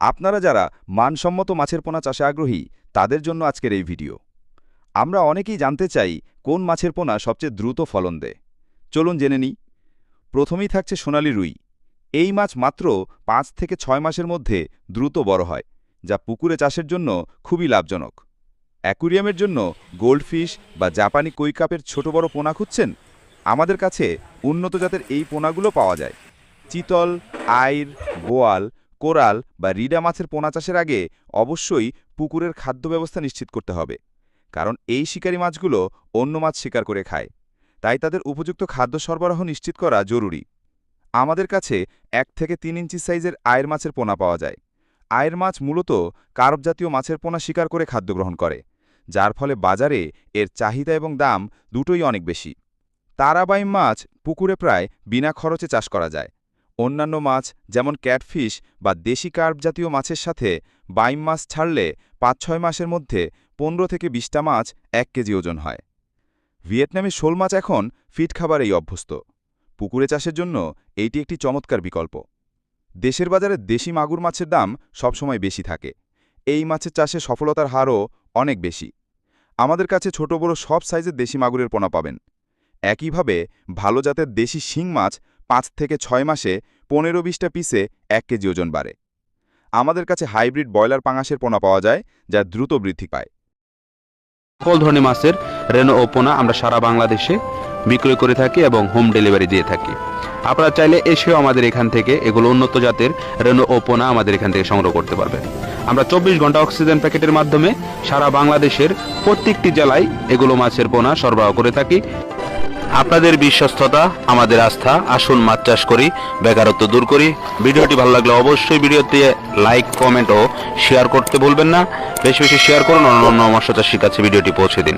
আপনারা যারা মানসম্মত মাছের পোনা চাষে আগ্রহী, তাদের জন্য আজকের এই ভিডিও। আমরা অনেকেই জানতে চাই কোন মাছের পোনা সবচেয়ে দ্রুত ফলন দেয়। চলুন জেনে নিই। প্রথমেই থাকছে সোনালি রুই। এই মাছ মাত্র পাঁচ থেকে ছয় মাসের মধ্যে দ্রুত বড় হয়, যা পুকুরে চাষের জন্য খুবই লাভজনক। অ্যাকুরিয়ামের জন্য গোল্ডফিশ বা জাপানি কৈকাপের ছোট বড় পোনা খুঁজছেন? আমাদের কাছে উন্নত জাতের এই পোনাগুলো পাওয়া যায়। চিতল, আইর, বোয়াল কোরাল বা রিডা মাছের পোনা চাষের আগে অবশ্যই পুকুরের খাদ্য ব্যবস্থা নিশ্চিত করতে হবে, কারণ এই শিকারী মাছগুলো অন্য মাছ শিকার করে খায়। তাই তাদের উপযুক্ত খাদ্য সরবরাহ নিশ্চিত করা জরুরি। আমাদের কাছে এক থেকে তিন ইঞ্চি সাইজের আয়ের মাছের পোনা পাওয়া যায়। আয়ের মাছ মূলত কারব জাতীয় মাছের পোনা শিকার করে খাদ্য গ্রহণ করে, যার ফলে বাজারে এর চাহিদা এবং দাম দুটোই অনেক বেশি। তারাবাইম মাছ পুকুরে প্রায় বিনা খরচে চাষ করা যায়। অন্যান্য মাছ, যেমন ক্যাটফিশ বা দেশি কার্প জাতীয় মাছের সাথে বাইম মাছ ছাড়লে পাঁচ ছয় মাসের মধ্যে পনেরো থেকে বিশটা মাছ এক কেজি ওজন হয়। ভিয়েতনামে শোল মাছ এখন ফিট খাবারেই অভ্যস্ত। পুকুরে চাষের জন্য এইটি একটি চমৎকার বিকল্প। দেশের বাজারে দেশি মাগুর মাছের দাম সবসময় বেশি থাকে। এই মাছের চাষে সফলতার হারও অনেক বেশি। আমাদের কাছে ছোট বড় সব সাইজের দেশি মাগুরের পোনা পাবেন। একইভাবে ভালো জাতের দেশি শিং মাছ পাঁচ থেকে ছয় মাসে পনেরো বিশটা পিসে এক কেজি ওজন বাড়ে। আমাদের কাছে হাইব্রিড ব্রয়লার পাঙাশের পোনা পাওয়া যায়, যা দ্রুত বৃদ্ধি পায়। সকল ধরনের মাছের রেনো ও পোনা আমরা সারা বাংলাদেশে বিক্রয় করে থাকি এবং হোম ডেলিভারি দিয়ে থাকি। আপনারা চাইলে এসেও আমাদের এখান থেকে এগুলো উন্নত জাতের রেনো ও পোনা আমাদের এখান থেকে সংগ্রহ করতে পারবেন। আমরা চব্বিশ ঘণ্টা অক্সিজেন প্যাকেটের মাধ্যমে সারা বাংলাদেশের প্রত্যেকটি জেলায় এগুলো মাছের পোনা সরবরাহ করে থাকি। আপনাদের বিশ্বস্ততা, আমাদের আস্থা, আসুন মাছ চাষ করি, বেকারত্ব দূর করি। ভিডিওটি ভালো লাগলে অবশ্যই ভিডিওতে লাইক, কমেন্ট ও শেয়ার করতে ভুলবেন না। বেশি বেশি শেয়ার করুন অন্য অন্য মৎস্য চাষির কাছে ভিডিওটি পৌঁছে দিন।